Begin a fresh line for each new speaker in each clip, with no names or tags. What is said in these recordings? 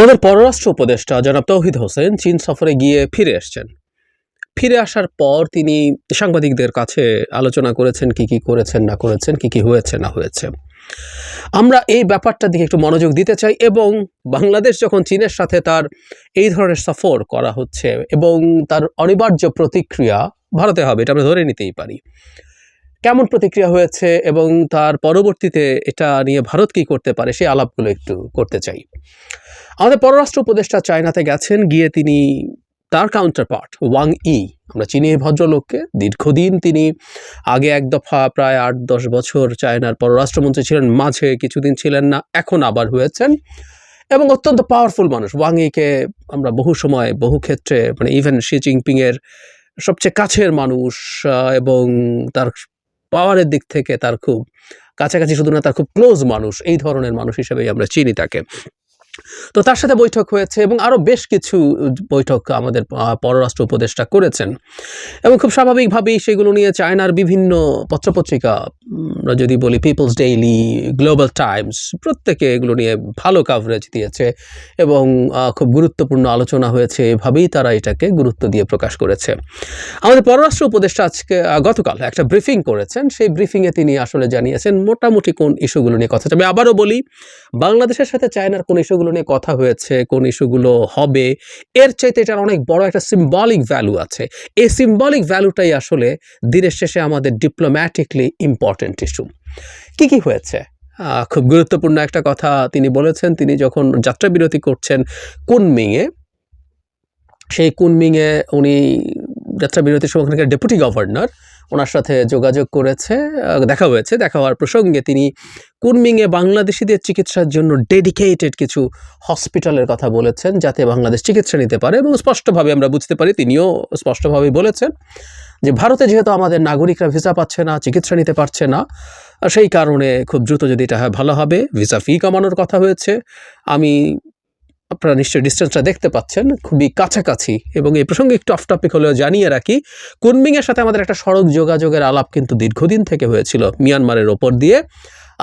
আমাদের পররাষ্ট্র উপদেষ্টা জনাব তৌহিদ হোসেন চীন সফরে গিয়ে ফিরে এসেছেন। ফিরে আসার পর তিনি সাংবাদিকদের কাছে আলোচনা করেছেন, কি কি করেছেন, না করেছেন, কি কি হয়েছে, না হয়েছে। আমরা এই ব্যাপারটার দিকে একটু মনোযোগ দিতে চাই এবং বাংলাদেশ যখন চীনের সাথে তার এই ধরনের সফর করা হচ্ছে এবং তার অনিবার্য প্রতিক্রিয়া ভারতে হবে, এটা আমরা ধরে নিতেই পারি। কেমন প্রতিক্রিয়া হয়েছে এবং তার পরবর্তীতে এটা নিয়ে ভারত কী করতে পারে, সেই আলাপগুলো একটু করতে চাই। আমাদের পররাষ্ট্র উপদেষ্টা চায়নাতে গেছেন, গিয়ে তিনি তার কাউন্টার পার্ট ওয়াং ই আমরা চিনি এই ভদ্রলোককে, দীর্ঘদিন তিনি আগে এক দফা প্রায় আট দশ বছর চায়নার পররাষ্ট্রমন্ত্রী ছিলেন, মাঝে কিছুদিন ছিলেন না, এখন আবার হয়েছেন এবং অত্যন্ত পাওয়ারফুল মানুষ। ওয়াং ইকে আমরা বহু সময়, বহু ক্ষেত্রে মানে ইভেন শি জিনপিংয়ের সবচেয়ে কাছের মানুষ এবং তার পাওয়ারের দিক থেকে তার খুব কাছাকাছি, শুধু না তার খুব ক্লোজ মানুষ। এই ধরনের মানুষ হিসেবেই আমরা চিনি তাকে। তো তার সাথে বৈঠক হয়েছে এবং আরও বেশ কিছু বৈঠক আমাদের পররাষ্ট্র উপদেষ্টা করেছেন। এবং খুব স্বাভাবিকভাবেই সেগুলো নিয়ে চায়নার বিভিন্ন পত্রপত্রিকা আমরা যদি বলি পিপলস ডেইলি গ্লোবাল টাইমস প্রত্যেকে এগুলো নিয়ে ভালো কাভারেজ দিয়েছে এবং খুব গুরুত্বপূর্ণ আলোচনা হয়েছে। এভাবেই তারা এটাকে গুরুত্ব দিয়ে প্রকাশ করেছে। আমাদের পররাষ্ট্র উপদেষ্টা আজকে গতকাল একটা ব্রিফিং করেছেন। সেই ব্রিফিংয়ে তিনি আসলে জানিয়েছেন মোটামুটি কোন ইস্যুগুলো নিয়ে কথা। আমি আবারও বলি, বাংলাদেশের সাথে চায়নার কোন ইস্যুগুলো নিয়ে কথা হয়েছে, কোন ইস্যুগুলো হবে, এর চাইতে এটার অনেক বড় একটা সিম্বলিক ভ্যালু আছে। এই সিম্বলিক ভ্যালুটাই আসলে দিনের শেষে আমাদের ডিপ্লোম্যাটিকলি ইম্পর্টেন্ট ইস্যু কি কি হয়েছে? খুব গুরুত্বপূর্ণ একটা কথা তিনি বলেছেন, তিনি যখন যাত্রা বিরতি করছেন কুনমিংয়ে, সেই কুনমিংয়ে উনি যাত্রা বিরতির সময় ওখানকার ডেপুটি গভর্নর ওনার সাথে যোগাযোগ করেছে দেখা হয়েছে। দেখা হওয়ার প্রসঙ্গে তিনি কুর্মিংয়ে বাংলাদেশিদের চিকিৎসার জন্য ডেডিকেটেড কিছু হসপিটালের কথা বলেছেন, যাতে বাংলাদেশ চিকিৎসা নিতে পারে এবং স্পষ্টভাবে আমরা বুঝতে পারি, তিনিও স্পষ্টভাবে বলেছেন যে ভারতে যেহেতু আমাদের নাগরিকরা ভিসা পাচ্ছে না, চিকিৎসা নিতে পারছে না সেই কারণে খুব দ্রুত যদি এটা ভালো হবে। ভিসা ফি কমানোর কথা হয়েছে। আমি আপনারা নিশ্চয়ই ডিস্টেন্সটা দেখতে পাচ্ছেন, খুবই কাছাকাছি। এবং এই প্রসঙ্গে একটু অফ টপিক হলেও জানিয়ে রাখি, কুনমিংয়ের সাথে আমাদের একটা সড়ক যোগাযোগের আলাপ কিন্তু দীর্ঘদিন থেকে হয়েছিল মিয়ানমারের ওপর দিয়ে।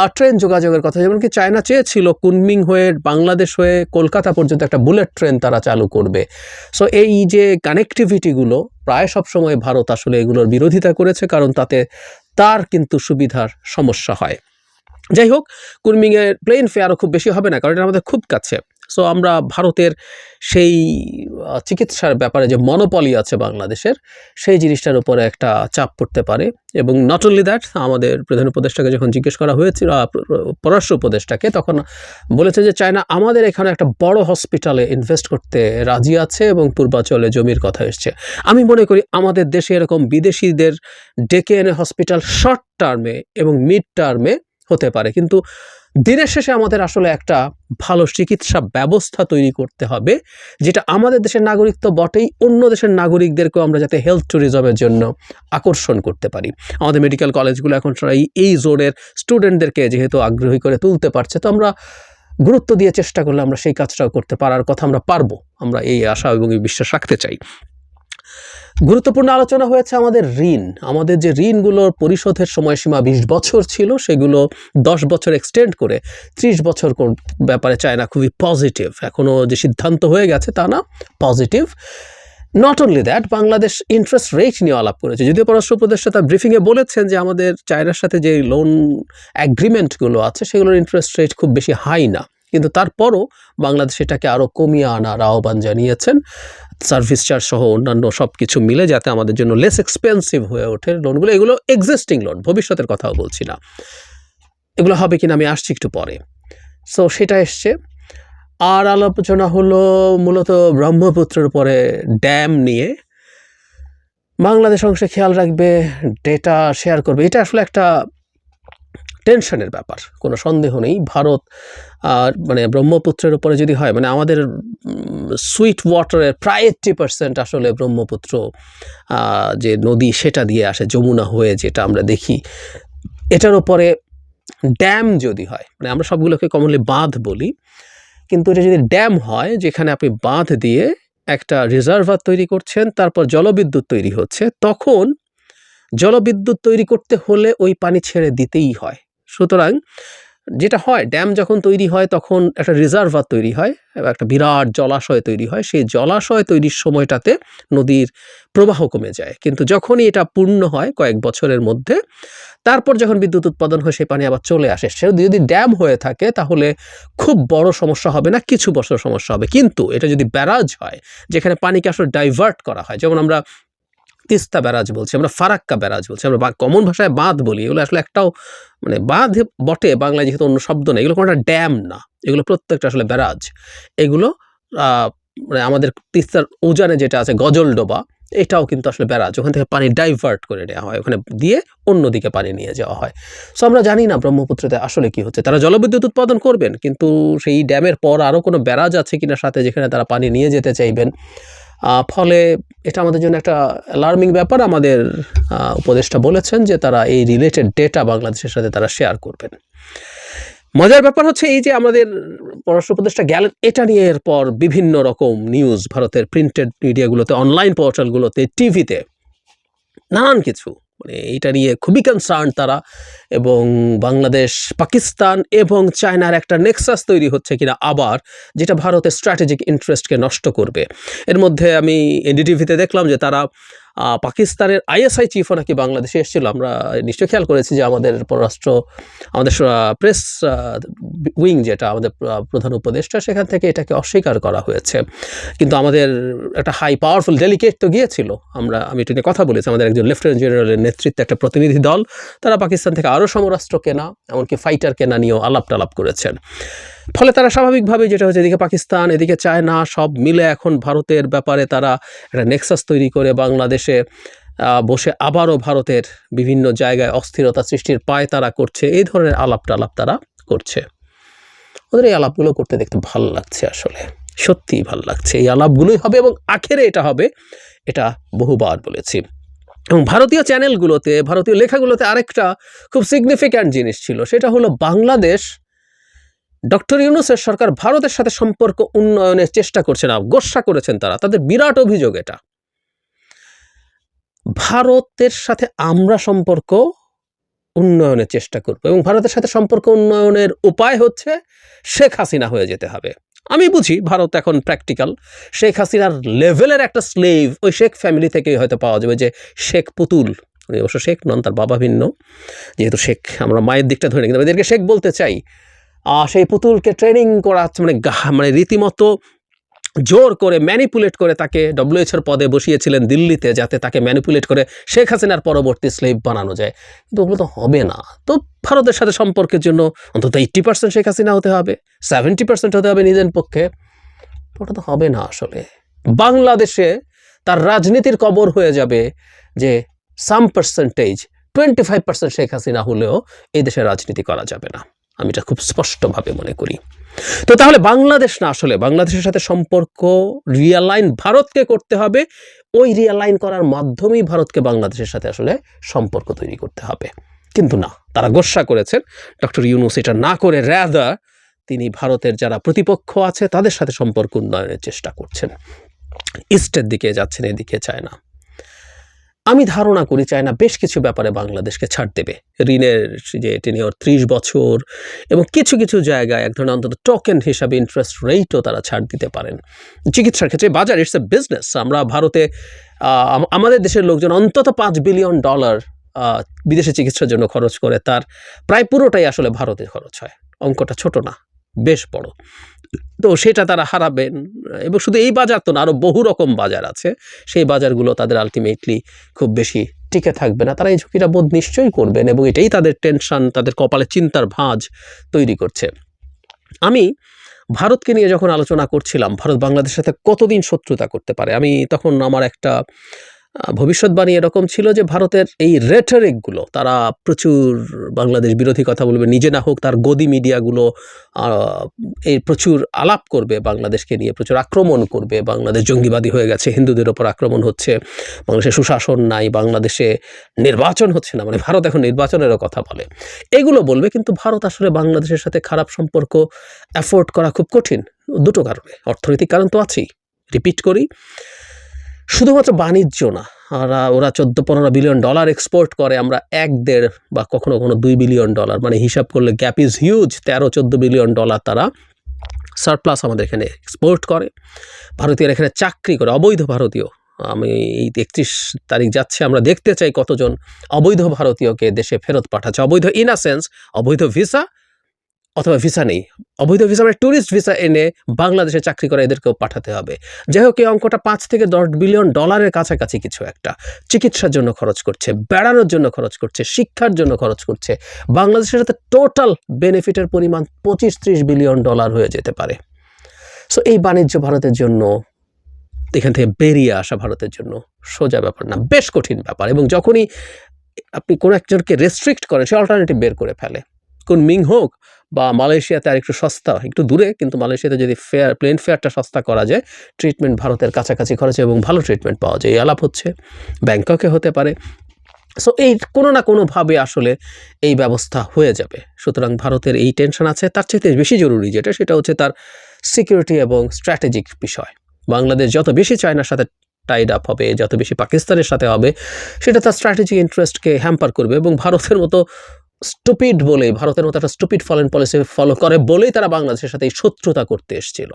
আর ট্রেন যোগাযোগের কথা, যেমন কি চায়না চেয়েছিল কুনমিং হয়ে বাংলাদেশ হয়ে কলকাতা পর্যন্ত একটা বুলেট ট্রেন তারা চালু করবে। সো এই যে কানেক্টিভিটিগুলো প্রায় সব সময় ভারত আসলে এগুলোর বিরোধিতা করেছে, কারণ তাতে তার কিন্তু সুবিধার সমস্যা হয়। যাই হোক, কুনমিংয়ের প্লেন ফেয়ারও খুব বেশি হবে না, কারণ এটা আমাদের খুব কাছে। সো আমরা ভারতের সেই চিকিৎসার ব্যাপারে যে মনোপলি আছে বাংলাদেশের, সেই জিনিসটার উপরে একটা চাপ পড়তে পারে। এবং নট অনলি দ্যাট আমাদের প্রধান উপদেষ্টাকে যখন জিজ্ঞেস করা হয়েছিল পররাষ্ট্র উপদেষ্টাকে, তখন বলেছে যে চায়না, আমাদের এখানে একটা বড় হসপিটালে ইনভেস্ট করতে রাজি আছে এবং পূর্বাচলে জমির কথা এসছে। আমি মনে করি আমাদের দেশে এরকম বিদেশিদের ডেকে এনে হসপিটাল শর্ট টার্মে এবং মিড টার্মে হতে পারে। কিন্তু দিনের শেষে আমাদের আসলে একটা ভালো চিকিৎসা ব্যবস্থা তৈরি করতে হবে, যেটা আমাদের দেশের নাগরিক তো বটেই, অন্য দেশের নাগরিকদেরকেও আমরা যাতে হেলথ ট্যুরিজমের জন্য আকর্ষণ করতে পারি। আমাদের মেডিকেল কলেজগুলো এখন সবাই এই জোনের স্টুডেন্টদেরকে যেহেতু আগ্রহী করে তুলতে পারছে, তো আমরা গুরুত্ব দিয়ে চেষ্টা করলে আমরা সেই কাজটাও করতে পারার কথা আমরা পারব। আমরা এই আশা এবং এই বিশ্বাস রাখতে চাই। গুরুত্বপূর্ণ আলোচনা হয়েছে আমাদের ঋণ। আমাদের যে ঋণগুলোর পরিশোধের সময়সীমা বিশ বছর ছিল, সেগুলো দশ বছর এক্সটেন্ড করে ত্রিশ বছর কোন- ব্যাপারে চায়না খুবই পজিটিভ এখনও যে সিদ্ধান্ত হয়ে গেছে তা না positive not only that Bangladesh interest rate নিয়ে আলাপ করেছে। যদিও পররাষ্ট্র উপদেষ্টা তার ব্রিফিংয়ে বলেছেন যে আমাদের চায়নার সাথে যে লোন অ্যাগ্রিমেন্টগুলো আছে, সেগুলোর ইন্টারেস্ট রেট খুব বেশি হাই না। কিন্তু তারপরও বাংলাদেশ এটাকে আরও কমিয়ে আনার আহ্বান জানিয়েছেন। সার্ভিস চার্জ সহ অন্যান্য সব কিছু মিলে যাতে আমাদের জন্য লেস এক্সপেন্সিভ হয়ে ওঠে লোনগুলো এগুলো এক্সিস্টিং লোন ভবিষ্যতের কথাও বলছি না। এগুলো হবে কিনা আমি আসছি একটু পরে। সো সেটা এসছে। আর আলোচনা হলো মূলত ব্রহ্মপুত্রের উপরে ড্যাম নিয়ে। বাংলাদেশ অংশে খেয়াল রাখবে ডেটা শেয়ার করবে। এটা আসলে একটা টেনশনের ব্যাপার, কোনো সন্দেহ নেই। ভারত আর মানে ব্রহ্মপুত্রের উপরে যদি হয় মানে আমাদের সুইট ওয়াটারের প্রায় এইট্টি পার্সেন্ট আসলে ব্রহ্মপুত্র যে নদী সেটা দিয়ে আসে, যমুনা হয়ে যেটা আমরা দেখি। এটার উপরে ড্যাম যদি হয় মানে আমরা সবগুলোকে কমনলি বাঁধ বলি, কিন্তু এটা যদি ড্যাম হয়, যেখানে আপনি বাঁধ দিয়ে একটা রিজার্ভার তৈরি করছেন, তারপর জলবিদ্যুৎ তৈরি হচ্ছে, তখন জলবিদ্যুৎ তৈরি করতে হলে ওই পানি ছেড়ে দিতেই হয়। সুতরাং যেটা হয় ড্যাম যখন তৈরি হয়, তখন একটা রিজার্ভার তৈরি হয় একটা বিরাট জলাশয় তৈরি হয়। সেই জলাশয় তৈরির সময়টাতে নদীর প্রবাহ কমে যায়। কিন্তু যখনই এটা পূর্ণ হয় কয়েক বছরের মধ্যে, তারপর যখন বিদ্যুৎ উৎপাদন হয়, সেই পানি আবার চলে আসে। সে যদি ড্যাম হয়ে থাকে, তাহলে খুব বড় সমস্যা হবে না, কিছু বছর সমস্যা হবে। কিন্তু এটা যদি ব্যারাজ হয়, যেখানে পানিকে আসলে ডাইভার্ট করা হয়, যেমন আমরা তিস্তা ব্যারাজ বলছি, আমরা ফারাক্কা ব্যারাজ বলছি, আমরা কমন ভাষায় বাঁধ বলি, এগুলো আসলে একটাও মানে বাঁধ, বটে বাংলায় যেহেতু অন্য শব্দ নেই, এগুলো কোনো একটা ড্যাম না, এগুলো প্রত্যেকটা আসলে ব্যারাজ। এগুলো মানে আমাদের তিস্তার উজানে যেটা আছে গজলডোবা, এটাও কিন্তু আসলে ব্যারাজ। ওখান থেকে পানি ডাইভার্ট করে নেওয়া হয়, ওখানে দিয়ে অন্যদিকে পানি নিয়ে যাওয়া হয়। সো আমরা জানি না ব্রহ্মপুত্রতে আসলে কি হচ্ছে। তারা জলবিদ্যুৎ উৎপাদন করবেন, কিন্তু সেই ড্যামের পর আরও কোনো ব্যারাজ আছে কিনা সাথে, যেখানে তারা পানি নিয়ে যেতে চাইবেন? ফলে এটা আমাদের জন্য একটা অ্যালার্মিং ব্যাপার। আমাদের উপদেষ্টা বলেছেন যে তারা এই রিলেটেড ডেটা বাংলাদেশের সাথে তারা শেয়ার করবেন। মজার ব্যাপার হচ্ছে এই যে আমাদের পররাষ্ট্র উপদেষ্টা গেলেন, এটা নিয়ে এরপর বিভিন্ন রকম নিউজ ভারতের প্রিন্টেড মিডিয়াগুলোতে অনলাইন পোর্টালগুলোতে টিভিতে নানান কিছু। মানে এইটা নিয়ে খুবই কনসার্ন তারা এবং বাংলাদেশ, পাকিস্তান এবং চায়নার একটা নেক্সাস তৈরি হচ্ছে কিনা আবার, যেটা ভারতের স্ট্র্যাটেজিক ইন্টারেস্টকে নষ্ট করবে। এর মধ্যে আমি এনডিটিভিতে দেখলাম যে তারা পাকিস্তানের আইএসআই চিফও নাকি বাংলাদেশে এসেছিল। আমরা নিশ্চয়ই খেয়াল করেছি যে আমাদের পররাষ্ট্র, আমাদের প্রেস উইং যেটা আমাদের প্রধান উপদেষ্টা, সেখান থেকে এটাকে অস্বীকার করা হয়েছে। কিন্তু আমাদের একটা হাই পাওয়ারফুল ডেলিকেট তো গিয়েছিল। আমরা, আমি এটা নিয়ে কথা বলেছি। আমাদের একজন লেফটেন্যান্ট জেনারেলের নেতৃত্বে একটা প্রতিনিধি দল। তারা পাকিস্তান থেকে আরও সমরাষ্ট্র কেনা, এমনকি ফাইটার কেনা নিয়েও আলাপ টালাপ করেছেন। ফলে তারা স্বাভাবিকভাবে যেটা হচ্ছে এদিকে পাকিস্তান, এদিকে চায়না সব মিলে এখন ভারতের ব্যাপারে তারা একটা নেক্সাস তৈরি করে বাংলাদেশে বসে আবারও ভারতের বিভিন্ন জায়গায় অস্থিরতা সৃষ্টির পায় তারা করছে। এই ধরনের আলাপ টালাপ তারা করছে। ওদের এই আলাপগুলো করতে দেখতে ভালো লাগছে আসলে। সত্যিই ভালো লাগছে। এই আলাপগুলোই হবে এবং আখেরে এটা হবে, এটা বহুবার বলেছি। এবং ভারতীয় চ্যানেলগুলোতে ভারতীয় লেখাগুলোতে আরেকটা খুব সিগনিফিক্যান্ট জিনিস ছিল, সেটা হলো বাংলাদেশ ডক্টর ইউনুসের সরকার ভারতের সাথে সম্পর্ক উন্নয়নের চেষ্টা করছে না গোস্বা করেছেন তারা। তাদের বিরাট অভিযোগ এটা। ভারতের সাথে আমরা সম্পর্ক উন্নয়নের চেষ্টা করব এবং ভারতের সাথে সম্পর্ক উন্নয়নের উপায় হচ্ছে শেখ হাসিনা হয়ে যেতে হবে। আমি বুঝি ভারত এখন প্র্যাকটিক্যাল শেখ হাসিনার লেভেলের একটা স্লেভ ওই শেখ ফ্যামিলি থেকেই হয়তো পাওয়া যাবে যে শেখ পুতুল। উনি অবশ্য শেখ নন, তার বাবা ভিন্ন। যেহেতু শেখ, আমরা মায়ের দিকটা ধরে কিন্তু এদেরকে শেখ বলতে চাই। সেই পুতুলকে ট্রেনিং করা মানে মানে রীতিমতো জোর করে ম্যানিপুলেট করে তাকে ডব্লিউএইচওর পদে বসিয়েছিলেন দিল্লিতে যাতে তাকে ম্যানিপুলেট করে শেখ হাসিনার পরবর্তী স্লেভ বানানো যায়। কিন্তু ওগুলো তো হবে না। তো ভারতের সাথে সম্পর্কের জন্য অন্তত এইট্টি পার্সেন্ট শেখ হাসিনা হতে হবে সেভেন্টি পার্সেন্ট হতে হবে নিজের পক্ষে। ওটা তো হবে না আসলে। বাংলাদেশে তার রাজনীতির কবর হয়ে যাবে যে some percentage twenty five percent Sheikh Hasina হলেও এই দেশে রাজনীতি করা যাবে না। আমি এটা খুব স্পষ্টভাবে মনে করি। তো তাহলে বাংলাদেশ না আসলে, বাংলাদেশের সাথে সম্পর্ক রিয়ালাইন ভারতকে করতে হবে, ওই রিয়ালাইন করার মাধ্যমেই ভারতকে বাংলাদেশের সাথে আসলে সম্পর্ক তৈরি করতে হবে। কিন্তু না, তারা গোস্বা করেছেন। ডক্টর ইউনুস এটা না করে র্যাদার তিনি ভারতের যারা প্রতিপক্ষ আছে তাদের সাথে সম্পর্ক উন্নয়নের চেষ্টা করছেন। ইস্টের দিকে যাচ্ছেন, এদিকে চায় না আমি ধারণা করি চায়না বেশ কিছু ব্যাপারে বাংলাদেশকে ছাড় দেবে। ঋণের যে টেনিওর ত্রিশ বছর এবং কিছু কিছু জায়গায় এক ধরনের অন্তত টোকেন হিসাবে ইন্টারেস্ট রেটও তারা ছাড় দিতে পারেন। চিকিৎসার ক্ষেত্রে বাজার ইটস এ বিজনেস আমরা ভারতে আমাদের দেশের লোকজন অন্তত পাঁচ বিলিয়ন ডলার বিদেশে চিকিৎসার জন্য খরচ করে, তার প্রায় পুরোটাই আসলে ভারতে খরচ হয়। অঙ্কটা ছোট না, বেশ বড়। তো সেটা তারা হারাবেন। এবং শুধু এই বাজার তো না আরও বহু রকম বাজার আছে। সেই বাজারগুলো তাদের আলটিমেটলি খুব বেশি টিকে থাকবে না। তারা এই ঝুঁকিটা বোধ নিশ্চয়ই করবেন এবং এটাই তাদের টেনশন তাদের কপালে চিন্তার ভাঁজ তৈরি করছে। আমি ভারতকে নিয়ে যখন আলোচনা করছিলাম, ভারত বাংলাদেশের সাথে কতদিন শত্রুতা করতে পারে? আমি তখন আমার একটা ভবিষ্যৎবাণী এরকম ছিল যে ভারতের এই রেটারিকগুলো তারা প্রচুর বাংলাদেশ বিরোধী কথা বলবে, নিজে না হোক তার গদি মিডিয়াগুলো এই প্রচুর আলাপ করবে, বাংলাদেশকে নিয়ে প্রচুর আক্রমণ করবে, বাংলাদেশ জঙ্গিবাদী হয়ে গেছে, হিন্দুদের ওপর আক্রমণ হচ্ছে, বাংলাদেশে সুশাসন নাই, বাংলাদেশে নির্বাচন হচ্ছে না মানে ভারত এখন নির্বাচনেরও কথা বলে। এগুলো বলবে কিন্তু ভারত আসলে বাংলাদেশের সাথে খারাপ সম্পর্ক অ্যাফোর্ড করা খুব কঠিন, দুটো কারণে, অর্থনৈতিক কারণ তো আছেই রিপিট করি। শুধুমাত্র বাণিজ্য না ওরা ওরা চোদ্দ পনেরো বিলিয়ন ডলার এক্সপোর্ট করে, আমরা এক দেড় বা কখনো কখনো দুই বিলিয়ন ডলার মানে হিসাব করলে গ্যাপ ইজ হিউজ তেরো চোদ্দ বিলিয়ন ডলার তারা সারপ্লাস আমাদের এখানে এক্সপোর্ট করে। ভারতীয়রা এখানে চাকরি করে, অবৈধ ভারতীয়। আমি এই একত্রিশ তারিখ যাচ্ছে, আমরা দেখতে চাই কতজন অবৈধ ভারতীয়কে দেশে ফেরত পাঠাচ্ছে। অবৈধ ইন আ সেন্স অবৈধ ভিসা অথবা ভিসা নেই। অবৈধ ভিসা মানে ট্যুরিস্ট ভিসা এনে বাংলাদেশে চাকরি করে এদেরকেও পাঠাতে হবে। যাই হোক, এই অঙ্কটা পাঁচ থেকে দশ বিলিয়ন ডলারের কাছাকাছি কিছু একটা। চিকিৎসার জন্য খরচ করছে, বেড়ানোর জন্য খরচ করছে, শিক্ষার জন্য খরচ করছে। বাংলাদেশের সাথে টোটাল বেনিফিটের পরিমাণ পঁচিশ ত্রিশ বিলিয়ন ডলার হয়ে যেতে পারে। সো এই বাণিজ্য ভারতের জন্য, এখান থেকে বেরিয়ে আসা ভারতের জন্য সোজা ব্যাপার না, বেশ কঠিন ব্যাপার। এবং যখনই আপনি কোনো একজনকে রেস্ট্রিক্ট করেন, সে অল্টারনেটিভ বের করে ফেলে। কোন মিং হোক বা মালয়েশিয়াতে আর একটু সস্তা, একটু দূরে, কিন্তু মালয়েশিয়াতে যদি ফেয়ার প্লেন ফেয়ারটা সস্তা করা যায় ট্রিটমেন্ট ভারতের কাছাকাছি খরচে এবং ভালো ট্রিটমেন্ট পাওয়া যায়, এই আলাপ হচ্ছে, ব্যাংককে হতে পারে। সো এই কোনো না কোনোভাবে আসলে এই ব্যবস্থা হয়ে যাবে। সুতরাং ভারতের এই টেনশন আছে, তার চাইতে বেশি জরুরি যেটা, সেটা হচ্ছে তার সিকিউরিটি এবং স্ট্র্যাটেজিক বিষয়। বাংলাদেশ যত বেশি চায়নার সাথে টাইড আপ হবে, যত বেশি পাকিস্তানের সাথে হবে, সেটা তার স্ট্র্যাটেজিক ইন্টারেস্টকে হ্যাম্পার করবে এবং ভারতের মতো স্টুপিড বলেই ভারতের মতো একটা স্টুপিড ফরেন পলিসি ফলো করে বলেই তারা বাংলাদেশের সাথে এই শত্রুতা করতে এসেছিল।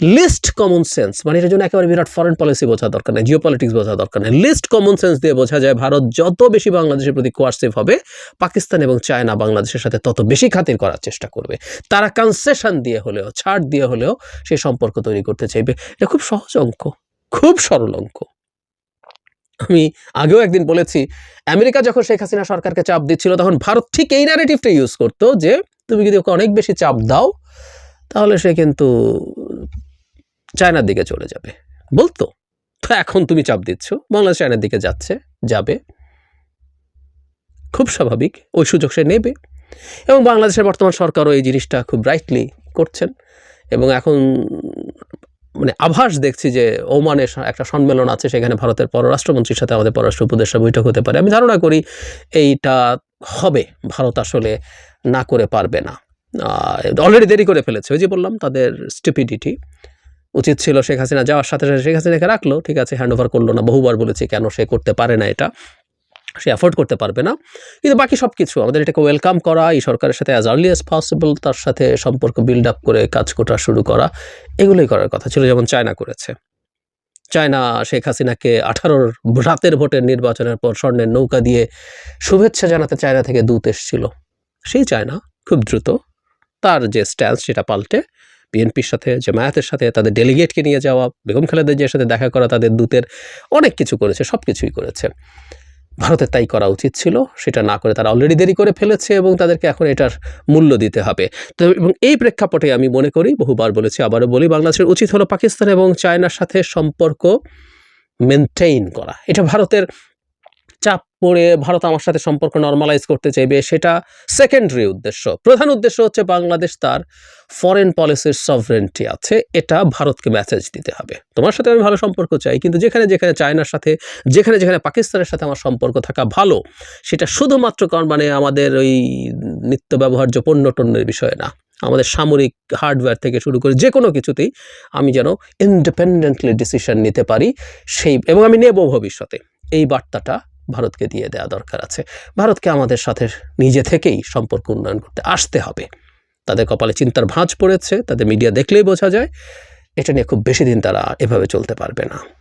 লিস্ট কমন সেন্স মানে এটার জন্য একেবারে বিরাট ফরেন পলিসি বোঝা দরকার নেই জিও পলিটিক্স বোঝা দরকার নেই। লিস্ট কমন সেন্স দিয়ে বোঝা যায় ভারত যত বেশি বাংলাদেশের প্রতি কোয়ার্সিভ হবে, পাকিস্তান এবং চায়না বাংলাদেশের সাথে তত বেশি খাতির করার চেষ্টা করবে। তারা কনসেশন দিয়ে হলেও, ছাড় দিয়ে হলেও সেই সম্পর্ক তৈরি করতে চাইবে। এটা খুব সহজ অঙ্ক, খুব সরল অঙ্ক। আমি আগেও একদিন বলেছি, আমেরিকা যখন শেখ হাসিনা সরকারকে চাপ দিচ্ছিল, তখন ভারত ঠিক এই ন্যারেটিভটা ইউজ করতো যে, তুমি যদি ওকে অনেক বেশি চাপ দাও, তাহলে সে কিন্তু চায়নার দিকে চলে যাবে। বলতো, তো এখন তুমি চাপ দিচ্ছ, বাংলাদেশ চায়নার দিকে যাচ্ছে, যাবে। খুব স্বাভাবিক, ওই সুযোগ সে নেবে। এবং বাংলাদেশের বর্তমান সরকারও এই জিনিসটা খুব ব্রাইটলি করছেন। এবং এখন মানে আভাস দেখছি যে ওমানে একটা সম্মেলন আছে, সেখানে ভারতের পররাষ্ট্রমন্ত্রীর সাথে আমাদের পররাষ্ট্র উপদেষ্টা বৈঠক হতে পারে। আমি ধারণা করি এইটা হবে, ভারত আসলে না করে পারবে না। অলরেডি দেরি করে ফেলেছে। ওই যে বললাম, তাদের স্টুপিডিটি উচিত ছিল শেখ হাসিনা যাওয়ার সাথে সাথে শেখ হাসিনাকে রাখল, ঠিক আছে হ্যান্ড ওভার করল না, বহুবার বলেছি কেন সে করতে পারে না এটা। সে অ্যাফোর্ড করতে পারবে না। কিন্তু বাকি সব কিছু আমাদের এটাকে ওয়েলকাম করা, এই সরকারের সাথে অ্যাজ আর্লি অ্যাজ পসিবল তার সাথে সম্পর্ক বিল্ড আপ করে কাজ করা শুরু করা, এগুলোই করার কথা ছিল যেমন চায়না করেছে। চায়না শেখ হাসিনাকে আঠারোর রাতের ভোটের নির্বাচনের পর স্বর্ণের নৌকা দিয়ে শুভেচ্ছা জানাতে চায়না থেকে দূত এসেছিল। সেই চায়না খুব দ্রুত তার যে স্ট্যান্স সেটা পাল্টে বিএনপির সাথে, জামায়াতের সাথে, তাদের ডেলিগেটকে নিয়ে যাওয়া, বেগম খালেদা জিয়ার সাথে দেখা করা, তাদের দূতের অনেক কিছু করেছে সব কিছুই করেছে। ভারতের তাই করা উচিত ছিল। সেটা না করে তারা অলরেডি দেরি করে ফেলেছে এবং তাদেরকে এখন এটার মূল্য দিতে হবে। তো এবং এই প্রেক্ষাপটে আমি মনে করি, বহুবার বলেছি, আবারও বলি, বাংলাদেশের উচিত হলো পাকিস্তান এবং চায়নার সাথে সম্পর্ক মেনটেইন করা। এটা ভারতের চাপ পড়ে ভারত আমার সাথে সম্পর্ক নর্মালাইজ করতে চাইবে, সেটা সেকেন্ডারি উদ্দেশ্য। প্রধান উদ্দেশ্য হচ্ছে বাংলাদেশ তার ফরেন পলিসির সভরেন্টি আছে, এটা ভারতকে মেসেজ দিতে হবে। তোমার সাথে আমি ভালো সম্পর্ক চাই, কিন্তু যেখানে যেখানে চায়নার সাথে, যেখানে যেখানে পাকিস্তানের সাথে আমার সম্পর্ক থাকা ভালো, সেটা শুধুমাত্র কারণ মানে আমাদের ওই নিত্য ব্যবহার্য পণ্য টন্যের বিষয়ে না। আমাদের সামরিক হার্ডওয়্যার থেকে শুরু করে যে কোনো কিছুতেই আমি যেন ইন্ডিপেন্ডেন্টলি ডিসিশন নিতে পারি, সেই, এবং আমি নেব ভবিষ্যতে। এই বার্তাটা ভারতকে দিয়ে দেওয়া দরকার আছে। ভারতকে আমাদের সাথে নিজে থেকেই সম্পর্ক উন্নয়ন করতে আসতে হবে। তাদের কপালে চিন্তার ভাঁজ পড়েছে, তাদের মিডিয়া দেখলেই বোঝা যায়। এটা নিয়ে খুব বেশি দিন তারা এভাবে চলতে পারবে না।